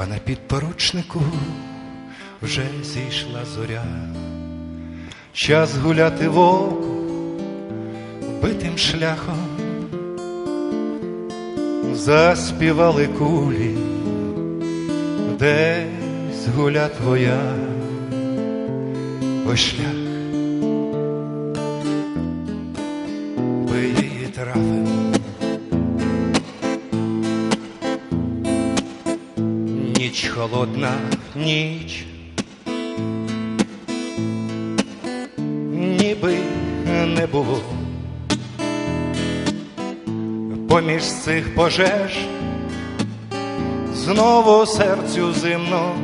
Пане підпоручнику, вже зійшла зоря, час гуляти вовку битим шляхом, заспівали кулі, десь гуля твоя, ось шлях, би її трафив. Ніч холодна, ніч, ніби не було. Поміж цих пожеж знову серцю зимно.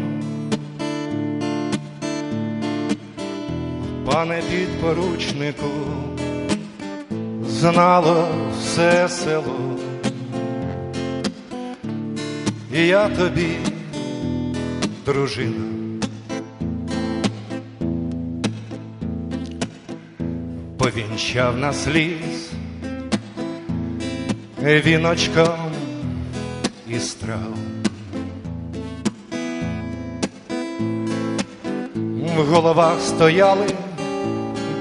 Пане підпоручнику, знало все село. І я тобі, дружина. Повінчав нас ліс віночком із трав. В головах стояли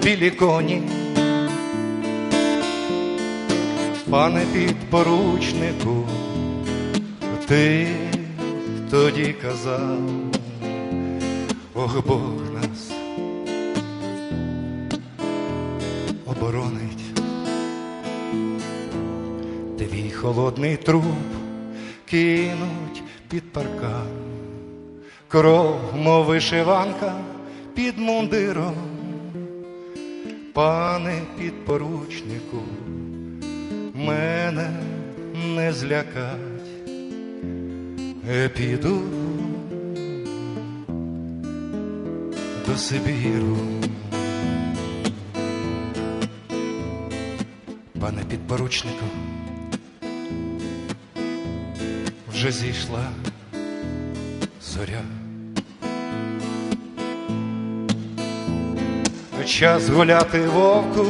білі коні, пане підпоручнику, ти тоді казав, ох Бог нас оборонить. Твій холодний труп кинуть під паркан, кров, мов вишиванка під мундиром, пане підпоручнику, мене не злякать, Е, піду до Сибіру. Пане підпоручнику, вже зійшла зоря. Час гуляти вовку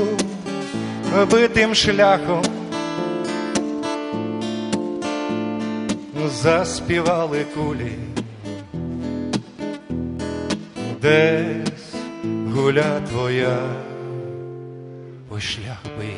битим шляхом. Заспівали кулі, десь гуля твоя, ось шлях би